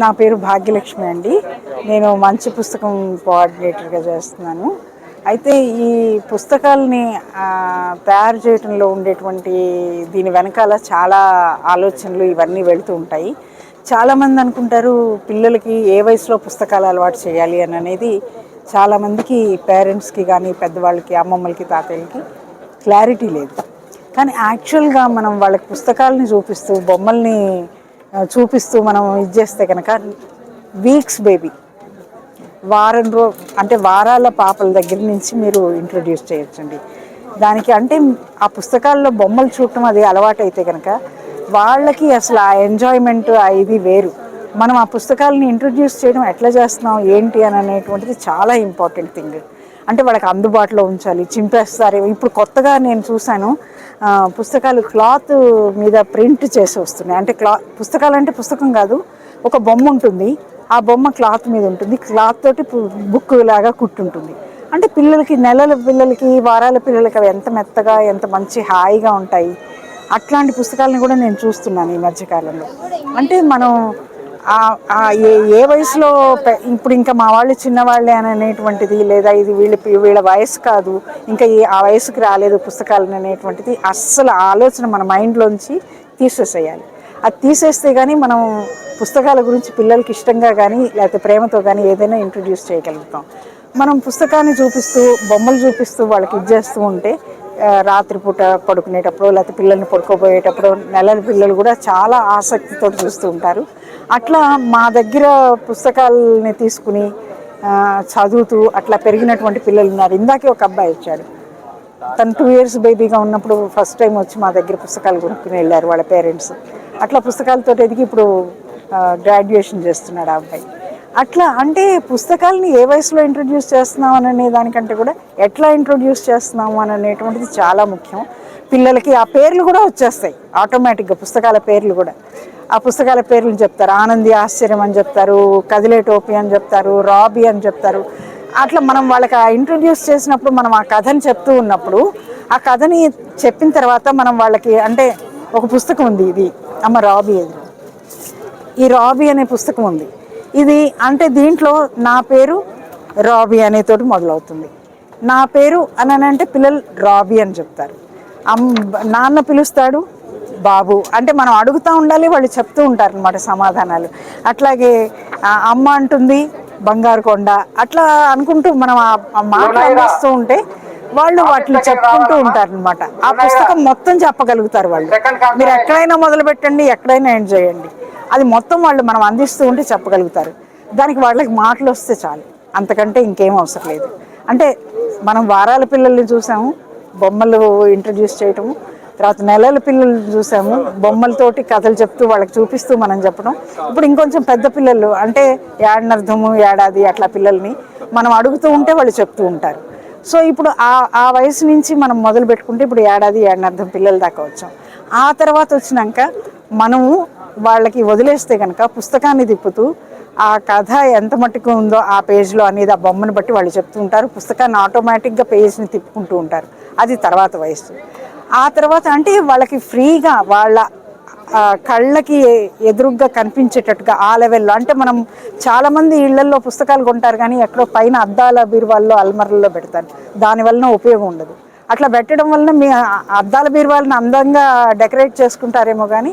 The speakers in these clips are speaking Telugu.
నా పేరు భాగ్యలక్ష్మి అండి. నేను మంచి పుస్తకం కోఆర్డినేటర్గా చేస్తున్నాను. అయితే ఈ పుస్తకాలని తయారు చేయడంలో ఉండేటువంటి దీని వెనకాల చాలా ఆలోచనలు ఇవన్నీ వెళుతూ ఉంటాయి. చాలామంది అనుకుంటారు పిల్లలకి ఏ వయసులో పుస్తకాలు అలవాటు చేయాలి అని అనేది చాలామందికి పేరెంట్స్కి కానీ పెద్దవాళ్ళకి అమ్మమ్మలకి తాతయ్యలకి క్లారిటీ లేదు. కానీ యాక్చువల్గా మనం వాళ్ళకి పుస్తకాలని చూపిస్తూ బొమ్మల్ని చూపిస్తూ మనం ఇది చేస్తే కనుక వీక్స్ బేబీ. వారం రో అంటే వారాల పాపల దగ్గర నుంచి మీరు ఇంట్రొడ్యూస్ చేయొచ్చండి. దానికి అంటే ఆ పుస్తకాల్లో బొమ్మలు చూడటం అది అలవాటు అయితే కనుక వాళ్ళకి అసలు ఆ ఎంజాయ్మెంట్ ఇది వేరు. మనం ఆ పుస్తకాలని ఇంట్రొడ్యూస్ చేయడం ఎట్లా చేస్తున్నాం ఏంటి అని అనేటువంటిది చాలా ఇంపార్టెంట్ థింగ్. అంటే వాళ్ళకి అందుబాటులో ఉంచాలి చింపేస్తారు. ఇప్పుడు కొత్తగా నేను చూశాను పుస్తకాలు క్లాత్ మీద ప్రింట్ చేసి వస్తున్నాయి. అంటే క్లా పుస్తకాలు అంటే పుస్తకం కాదు ఒక బొమ్మ ఉంటుంది. ఆ బొమ్మ క్లాత్ మీద ఉంటుంది. క్లాత్ తోటి బుక్ లాగా కుట్టుంటుంది. అంటే పిల్లలకి నెలల పిల్లలకి వారాల పిల్లలకి అవి ఎంత మెత్తగా ఎంత మంచి హాయిగా ఉంటాయి. అట్లాంటి పుస్తకాలను కూడా నేను చూస్తున్నాను ఈ మధ్యకాలంలో. అంటే మనం ఏ ఏ వయసులో ఇప్పుడు ఇంకా మా వాళ్ళు చిన్నవాళ్ళే అని అనేటువంటిది లేదా ఇది వీళ్ళ వీళ్ళ వయసు కాదు ఇంకా ఆ వయసుకి రాలేదు పుస్తకాలు అనేటువంటిది అస్సలు ఆలోచన మన మైండ్లోంచి తీసేసేయాలి. అది తీసేస్తే కానీ మనం పుస్తకాల గురించి పిల్లలకి ఇష్టంగా కానీ లేకపోతే ప్రేమతో కానీ ఏదైనా ఇంట్రడ్యూస్ చేయగలుగుతాం. మనం పుస్తకాన్ని చూపిస్తూ బొమ్మలు చూపిస్తూ వాళ్ళకి ఇచ్చేస్తూ ఉంటే రాత్రిపూట పడుకునేటప్పుడు లేకపోతే పిల్లల్ని పడుకోబోయేటప్పుడు నెలల పిల్లలు కూడా చాలా ఆసక్తితో చూస్తూ ఉంటారు. అట్లా మా దగ్గర పుస్తకాలని తీసుకుని చదువుతూ అట్లా పెరిగినటువంటి పిల్లలు ఉన్నారు. ఇందాకే ఒక అబ్బాయి వచ్చాడు. తను టూ ఇయర్స్ బేబీగా ఉన్నప్పుడు ఫస్ట్ టైం వచ్చి మా దగ్గర పుస్తకాలు కొనుక్కుని వెళ్ళారు వాళ్ళ పేరెంట్స్ అట్లా పుస్తకాలతో ఎదిగి ఇప్పుడు గ్రాడ్యుయేషన్ చేస్తున్నాడు ఆ అబ్బాయి. అట్లా అంటే పుస్తకాలని ఏ వయసులో ఇంట్రడ్యూస్ చేస్తున్నాం అనే దానికంటే కూడా ఎట్లా ఇంట్రొడ్యూస్ చేస్తున్నాము అని అనేటువంటిది చాలా ముఖ్యం. పిల్లలకి ఆ పేర్లు కూడా వచ్చేస్తాయి. ఆటోమేటిక్గా పుస్తకాల పేర్లు కూడా. ఆ పుస్తకాల పేర్లు చెప్తారు. ఆనంది ఆశ్చర్యం అని చెప్తారు. కదిలే టోపీ అని చెప్తారు. రాబీ అని చెప్తారు. అట్లా మనం వాళ్ళకి ఆ ఇంట్రొడ్యూస్ చేసినప్పుడు మనం ఆ కథని చెప్తూ ఉన్నప్పుడు ఆ కథని చెప్పిన తర్వాత మనం వాళ్ళకి అంటే ఒక పుస్తకం ఉంది ఇది. అమ్మ రాబీ ఎదురు ఈ రాబీ అనే పుస్తకం ఉంది. ఇది అంటే దీంట్లో నా పేరు రాబీ అనే తోటి మొదలవుతుంది. నా పేరు అని అని అంటే పిల్లలు రాబీ అని చెప్తారు. అమ్ నాన్న పిలుస్తాడు బాబు. అంటే మనం అడుగుతూ ఉండాలి వాళ్ళు చెప్తూ ఉంటారు అనమాట సమాధానాలు. అట్లాగే అమ్మ అంటుంది బంగారు కొండ. అట్లా అనుకుంటూ మనం ఆ- ఆ మాటలు అందిస్తూ ఉంటే వాళ్ళు వాటిని చెప్పుకుంటూ ఉంటారు అనమాట ఆ పుస్తకం మొత్తం చెప్పగలుగుతారు వాళ్ళు. మీరు ఎక్కడైనా మొదలు పెట్టండి ఎక్కడైనా ఎండ్ చేయండి. అది మొత్తం వాళ్ళు మనం అందిస్తూ ఉంటే చెప్పగలుగుతారు. దానికి వాళ్ళకి మాటలు వస్తే చాలు. అంతకంటే ఇంకేం అవసరం లేదు. అంటే మనం వారాల పిల్లల్ని చూసాము బొమ్మలు ఇంట్రడ్యూస్ చేయటము తర్వాత నెలల పిల్లలు చూసాము బొమ్మలతోటి కథలు చెప్తూ వాళ్ళకి చూపిస్తూ మనం చెప్పడం. ఇప్పుడు ఇంకొంచెం పెద్ద పిల్లలు అంటే ఏడనర్థము ఏడాది అట్లా పిల్లల్ని మనం అడుగుతూ ఉంటే వాళ్ళు చెప్తూ ఉంటారు. సో ఇప్పుడు ఆ ఆ వయసు నుంచి మనం మొదలు పెట్టుకుంటే ఇప్పుడు ఏడాది ఏడనర్థం పిల్లల దాకా వచ్చాం. ఆ తర్వాత వచ్చినాక మనము వాళ్ళకి వదిలేస్తే కనుక పుస్తకాన్ని తిప్పుతూ ఆ కథ ఎంత మట్టుకు ఉందో ఆ పేజ్లో అనేది ఆ బొమ్మను బట్టి వాళ్ళు చెప్తూ ఉంటారు. పుస్తకాన్ని ఆటోమేటిక్గా పేజ్ని తిప్పుకుంటూ ఉంటారు. అది తర్వాత వయసు ఆ తర్వాత అంటే వాళ్ళకి ఫ్రీగా వాళ్ళ కళ్ళకి ఎదురుగ్గా కనిపించేటట్టుగా ఆ లెవెల్లో అంటే మనం చాలామంది ఇళ్ళల్లో పుస్తకాలు కొంటారు కానీ ఎక్కడో పైన అద్దాల బీరువాల్లో అల్మర్లలో పెడతారు. దానివల్ల ఉపయోగం ఉండదు. అట్లా పెట్టడం వలన మీ అద్దాల బీరువాళ్ళని అందంగా డెకరేట్ చేసుకుంటారేమో కానీ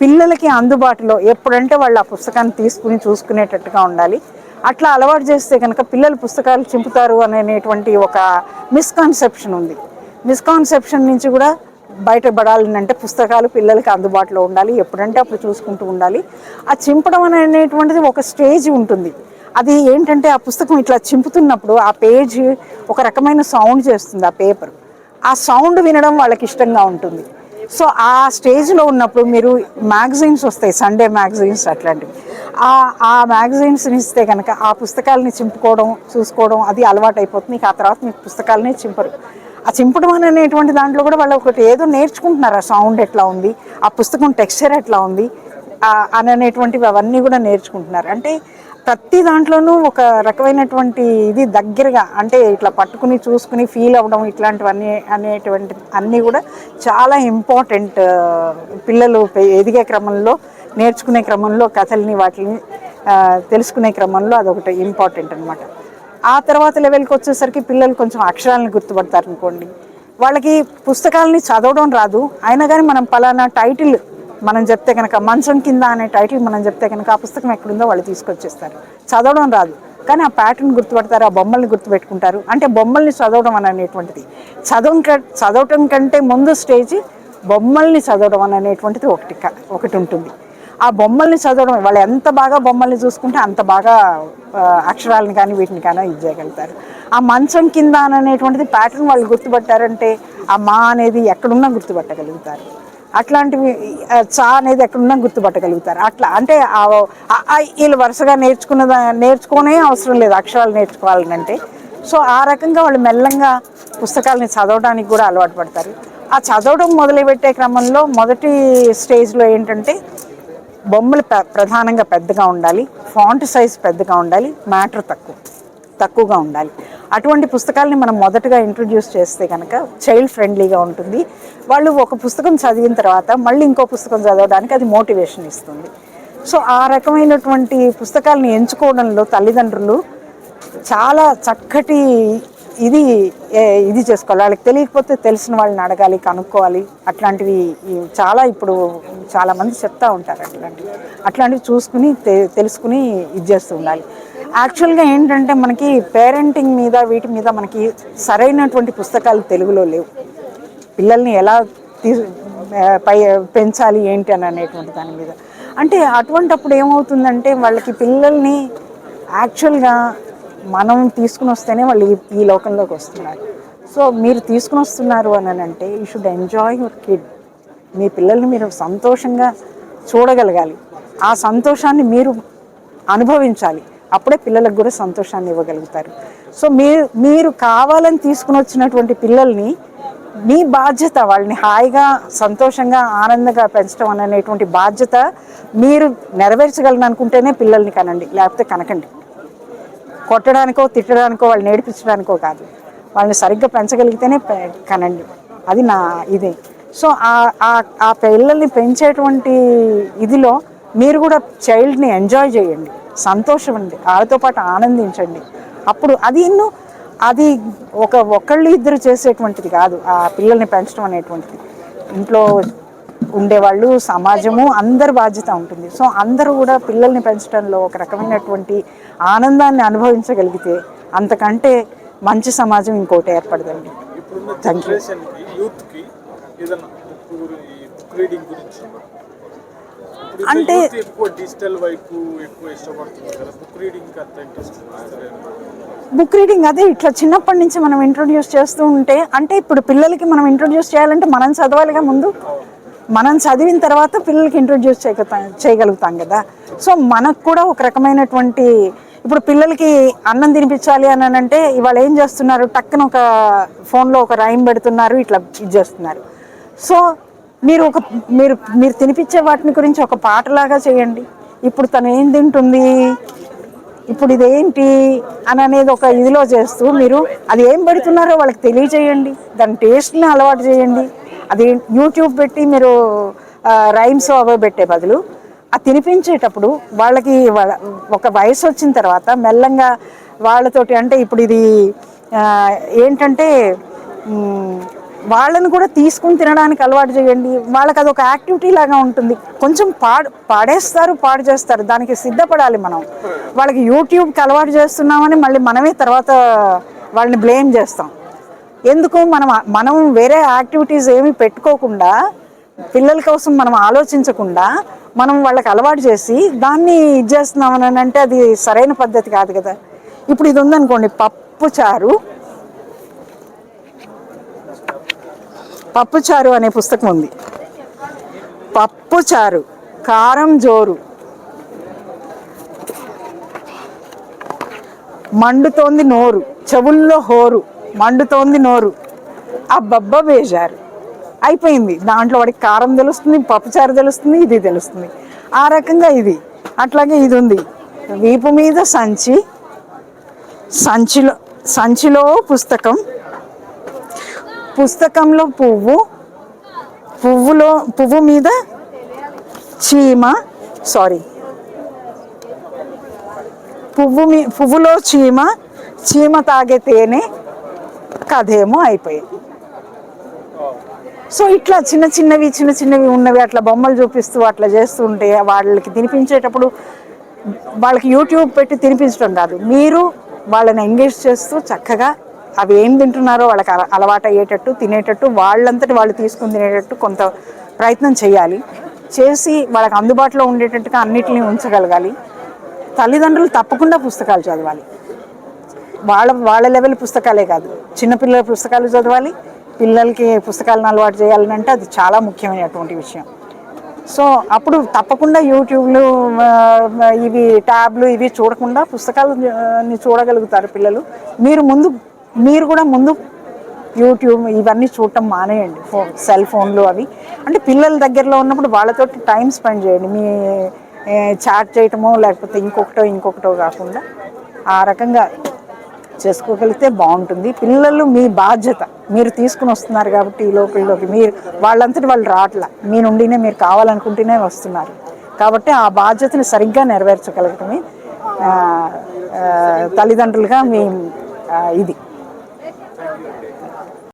పిల్లలకి అందుబాటులో ఎప్పుడంటే వాళ్ళు ఆ పుస్తకాన్ని తీసుకుని చూసుకునేటట్టుగా ఉండాలి. అట్లా అలవాటు చేస్తే కనుక పిల్లలు పుస్తకాలు చింపుతారు అనేటువంటి ఒక మిస్కాన్సెప్షన్ ఉంది. మిస్కాన్సెప్షన్ నుంచి కూడా బయటపడాలని అంటే పుస్తకాలు పిల్లలకి అందుబాటులో ఉండాలి ఎప్పుడంటే అప్పుడు చూసుకుంటూ ఉండాలి. ఆ చింపడం అనేటువంటిది ఒక స్టేజ్ ఉంటుంది. అది ఏంటంటే ఆ పుస్తకం ఇట్లా చింపుతున్నప్పుడు ఆ పేజ్ ఒక రకమైన సౌండ్ చేస్తుంది ఆ పేపర్. ఆ సౌండ్ వినడం వాళ్ళకి ఇష్టంగా ఉంటుంది. సో ఆ స్టేజ్లో ఉన్నప్పుడు మీరు మ్యాగజైన్స్ వస్తాయి సండే మ్యాగజైన్స్ అట్లాంటివి. ఆ ఆ మ్యాగజైన్స్ని ఇస్తే కనుక ఆ పుస్తకాలని చింపుకోవడం చూసుకోవడం అది అలవాటు అయిపోతుంది ఆ తర్వాత మీకు పుస్తకాలనే చింపరు. ఆ చింపడం అనేటువంటి దాంట్లో కూడా వాళ్ళు ఒకటి ఏదో నేర్చుకుంటున్నారు. ఆ సౌండ్ ఎట్లా ఉంది? ఆ పుస్తకం టెక్స్చర్ ఎట్లా ఉంది? అని అనేటువంటివి అవన్నీ కూడా నేర్చుకుంటున్నారు. అంటే ప్రతి దాంట్లోనూ ఒక రకమైనటువంటి ఇది దగ్గరగా అంటే ఇట్లా పట్టుకుని చూసుకుని ఫీల్ అవ్వడం ఇట్లాంటివన్నీ అనేటువంటి అన్నీ కూడా చాలా ఇంపార్టెంట్ పిల్లలు ఎదిగే క్రమంలో నేర్చుకునే క్రమంలో కథల్ని వాటిని తెలుసుకునే క్రమంలో అదొకటి ఇంపార్టెంట్ అనమాట ఆ తర్వాత లెవెల్కి వచ్చేసరికి పిల్లలు కొంచెం అక్షరాలను గుర్తుపడతారు అనుకోండి వాళ్ళకి పుస్తకాలని చదవడం రాదు. అయినా కానీ మనం పలానా టైటిల్ మనం చెప్తే కనుక మంచం కింద అనే టైటిల్ మనం చెప్తే కనుక ఆ పుస్తకం ఎక్కడుందో వాళ్ళు తీసుకొచ్చేస్తారు. చదవడం రాదు. కానీ ఆ ప్యాటర్న్ గుర్తుపడతారు ఆ బొమ్మల్ని గుర్తుపెట్టుకుంటారు. అంటే బొమ్మల్ని చదవడం అని అనేటువంటిది. చదవం క- చదవటం కంటే ముందు స్టేజ్ బొమ్మల్ని చదవడం అని అనేటువంటిది ఒకటి ఒకటి ఉంటుంది. ఆ బొమ్మల్ని చదవడం వాళ్ళు ఎంత బాగా బొమ్మల్ని చూసుకుంటే అంత బాగా అక్షరాలను కానీ వీటిని కానీ ఇది చేయగలుగుతారు. ఆ మంచం కింద అని అనేటువంటిది ప్యాటర్న్ వాళ్ళు గుర్తుపట్టారంటే ఆ మా అనేది ఎక్కడున్నా గుర్తుపట్టగలుగుతారు. అట్లాంటివి చా అనేది ఎక్కడున్నా గుర్తుపట్టగలుగుతారు. అట్లా అంటే వీళ్ళు వరుసగా నేర్చుకున్న నేర్చుకోనే అవసరం లేదు అక్షరాలు నేర్చుకోవాలంటే సో ఆ రకంగా వాళ్ళు మెల్లంగా పుస్తకాలని చదవడానికి కూడా అలవాటు పడతారు. ఆ చదవడం మొదలుపెట్టే క్రమంలో మొదటి స్టేజ్లో ఏంటంటే బొమ్మలు ప్రధానంగా పెద్దగా ఉండాలి ఫాంట్ సైజ్ పెద్దగా ఉండాలి మ్యాటర్ తక్కువ తక్కువగా ఉండాలి. అటువంటి పుస్తకాలని మనం మొదటగా ఇంట్రడ్యూస్ చేస్తే కనుక చైల్డ్ ఫ్రెండ్లీగా ఉంటుంది. వాళ్ళు ఒక పుస్తకం చదివిన తర్వాత మళ్ళీ ఇంకో పుస్తకం చదవడానికి అది మోటివేషన్ ఇస్తుంది. సో ఆ రకమైనటువంటి పుస్తకాలను ఎంచుకోవడంలో తల్లిదండ్రులు చాలా చక్కటి ఇది ఇది చేసుకోవాలి. వాళ్ళకి తెలియకపోతే తెలిసిన వాళ్ళని అడగాలి కనుక్కోవాలి. అట్లాంటివి చాలా ఇప్పుడు చాలామంది చెప్తూ ఉంటారు అట్లాంటివి అట్లాంటివి చూసుకుని తె- తెలుసుకుని ఇది చేస్తూ ఉండాలి. యాక్చువల్గా ఏంటంటే మనకి పేరెంటింగ్ మీద వీటి మీద మనకి సరైనటువంటి పుస్తకాలు తెలుగులో లేవు. పిల్లల్ని ఎలా తీ పై పెంచాలి ఏంటి అని అనేటువంటి దాని మీద. అంటే అటువంటప్పుడు ఏమవుతుందంటే వాళ్ళకి పిల్లల్ని యాక్చువల్గా మనం తీసుకుని వస్తేనే వాళ్ళు ఈ- ఈ లోకంలోకి వస్తున్నారు. సో మీరు తీసుకుని వస్తున్నారు అని అంటే you should enjoy your kid మీ పిల్లల్ని మీరు సంతోషంగా చూడగలగాలి. ఆ సంతోషాన్ని మీరు అనుభవించాలి. అప్పుడే పిల్లలకు కూడా సంతోషాన్ని ఇవ్వగలుగుతారు. సో మీరు మీరు కావాలని తీసుకుని వచ్చినటువంటి పిల్లల్ని మీ బాధ్యత వాళ్ళని హాయిగా సంతోషంగా ఆనందంగా పెంచడం అనేటువంటి బాధ్యత మీరు నెరవేర్చగలను అనుకుంటేనే పిల్లల్ని కనండి లేకపోతే కనకండి. కొట్టడానికో తిట్టడానికో వాళ్ళు నేర్పించడానికో కాదు. వాళ్ళని సరిగ్గా పెంచగలిగితేనే పె- కనండి. అది నా ఇదే. సో ఆ- ఆ- ఆ పిల్లల్ని పెంచేటువంటి ఇదిలో మీరు కూడా చైల్డ్ని ఎంజాయ్ చేయండి. సంతోషం అండి వాళ్ళతో పాటు ఆనందించండి. అప్పుడు అది ఇన్ను అది ఒక ఒకళ్ళు ఇద్దరు చేసేటువంటిది కాదు. ఆ పిల్లల్ని పెంచడం అనేటువంటిది. ఇంట్లో ఉండేవాళ్ళు సమాజము అందరి బాధ్యత ఉంటుంది. సో అందరూ కూడా పిల్లల్ని పెంచడంలో ఒక రకమైనటువంటి ఆనందాన్ని అనుభవించగలిగితే అంతకంటే మంచి సమాజం ఇంకోటి ఏర్పడదండి. థ్యాంక్ యూ యూత్కి ఏదన్నా రీడింగ్ గురించి అంటే- డిజిటల్ వైపు బుక్ రీడింగ్ బుక్ రీడింగ్ అదే ఇట్లా చిన్నప్పటి నుంచి మనం ఇంట్రొడ్యూస్ చేస్తూ ఉంటే అంటే ఇప్పుడు పిల్లలకి మనం ఇంట్రొడ్యూస్ చేయాలంటే మనం చదవాలిగా ముందు. మనం చదివిన తర్వాత పిల్లలకి ఇంట్రొడ్యూస్ చేయగలుగుతాం చేయగలుగుతాం కదా. సో మనకు కూడా ఒక రకమైనటువంటి ఇప్పుడు పిల్లలకి అన్నం తినిపించాలి అని అంటే ఇవాళ ఏం చేస్తున్నారు? టక్కున ఒక ఫోన్లో ఒక రైమ్ పెడుతున్నారు ఇట్లా ఇది చేస్తున్నారు. సో మీరు ఒక మీరు మీరు తినిపించే వాటిని గురించి ఒక పాటలాగా చేయండి. ఇప్పుడు తను ఏం తింటుంది? ఇప్పుడు ఇదేంటి? అని అనేది ఒక ఇదిలో చేస్తూ మీరు అది ఏం పెడుతున్నారో వాళ్ళకి తెలియజేయండి. దాని టేస్ట్ని అలవాటు చేయండి. అది యూట్యూబ్ పెట్టి మీరు రైమ్స్ అవో పెట్టే బదులు అది తినిపించేటప్పుడు వాళ్ళకి ఒక వయసు వచ్చిన తర్వాత మెల్లంగా వాళ్ళతోటి అంటే ఇప్పుడు ఇది ఏంటంటే వాళ్ళని కూడా తీసుకుని తినడానికి అలవాటు చేయండి. వాళ్ళకి అదొక యాక్టివిటీ లాగా ఉంటుంది. కొంచెం పాడు పాడేస్తారు పాడు చేస్తారు. దానికి సిద్ధపడాలి మనం. వాళ్ళకి యూట్యూబ్కి అలవాటు చేస్తున్నామని మళ్ళీ మనమే తర్వాత వాళ్ళని బ్లేమ్ చేస్తాం. ఎందుకు? మనం మనం వేరే యాక్టివిటీస్ ఏమి పెట్టుకోకుండా పిల్లల కోసం మనం ఆలోచించకుండా మనం వాళ్ళకి అలవాటు చేసి దాన్ని ఇది చేస్తున్నామని అంటే అది సరైన పద్ధతి కాదు కదా. ఇప్పుడు ఇది ఉందనుకోండి పప్పు చారు. పప్పుచారు అనే పుస్తకం ఉంది. పప్పుచారు కారం జోరు. మండుతోంది నోరు చెవుల్లో హోరు మండుతోంది నోరు. అబ్బబ్బ బేజారు. అయిపోయింది. దాంట్లో వాడికి కారం తెలుస్తుంది పప్పుచారు తెలుస్తుంది ఇది తెలుస్తుంది. ఆ రకంగా ఇది. అట్లాగే ఇది ఉంది. వీపు మీద సంచి సంచిలో సంచిలో పుస్తకం. పుస్తకంలో పువ్వు పువ్వులో పువ్వు మీద చీమ సారీ పువ్వు మీ పువ్వులో చీమ చీమ తాగే తేనె కథేమో అయిపోయింది. సో ఇట్లా చిన్న చిన్నవి చిన్న చిన్నవి ఉన్నవి అట్లా బొమ్మలు చూపిస్తూ అట్లా చేస్తూ ఉంటే వాళ్ళకి తినిపించేటప్పుడు వాళ్ళకి యూట్యూబ్ పెట్టి తినిపించడం కాదు. మీరు వాళ్ళని ఎంగేజ్ చేస్తూ చక్కగా అవి ఏం తింటున్నారో వాళ్ళకి అల- అలవాటు అయ్యేటట్టు తినేటట్టు వాళ్ళంతటి వాళ్ళు తీసుకుని తినేటట్టు కొంత ప్రయత్నం చేయాలి. చేసి వాళ్ళకి అందుబాటులో ఉండేటట్టుగా అన్నిటిని ఉంచగలగాలి. తల్లిదండ్రులు తప్పకుండా పుస్తకాలు చదవాలి. వాళ్ళ వాళ్ళ లెవెల్ పుస్తకాలే కాదు. చిన్నపిల్లల పుస్తకాలు చదవాలి. పిల్లలకి పుస్తకాలను అలవాటు చేయాలంటే అది చాలా ముఖ్యమైనటువంటి విషయం. సో అప్పుడు తప్పకుండా యూట్యూబ్లు ఇవి ట్యాబ్లు ఇవి చూడకుండా పుస్తకాలని చూడగలుగుతారు పిల్లలు. మీరు ముందు మీరు కూడా ముందు యూట్యూబ్ ఇవన్నీ చూడటం మానేయండి. ఫోన్ సెల్ ఫోన్లు అవి. అంటే పిల్లల దగ్గరలో ఉన్నప్పుడు వాళ్ళతో టైం స్పెండ్ చేయండి. మీ చాట్ చేయటమో లేకపోతే ఇంకొకటో ఇంకొకటో కాకుండా ఆ రకంగా చేసుకోగలిగితే బాగుంటుంది. పిల్లలు మీ బాధ్యత. మీరు తీసుకుని వస్తున్నారు కాబట్టి ఈ లోకల్లోకి మీరు వాళ్ళంతటి వాళ్ళు రావట్లా మీ నుండినే మీరు కావాలనుకుంటేనే వస్తున్నారు. కాబట్టి ఆ బాధ్యతని సరిగ్గా నెరవేర్చగలగటమే తల్లిదండ్రులుగా మీ ఇది.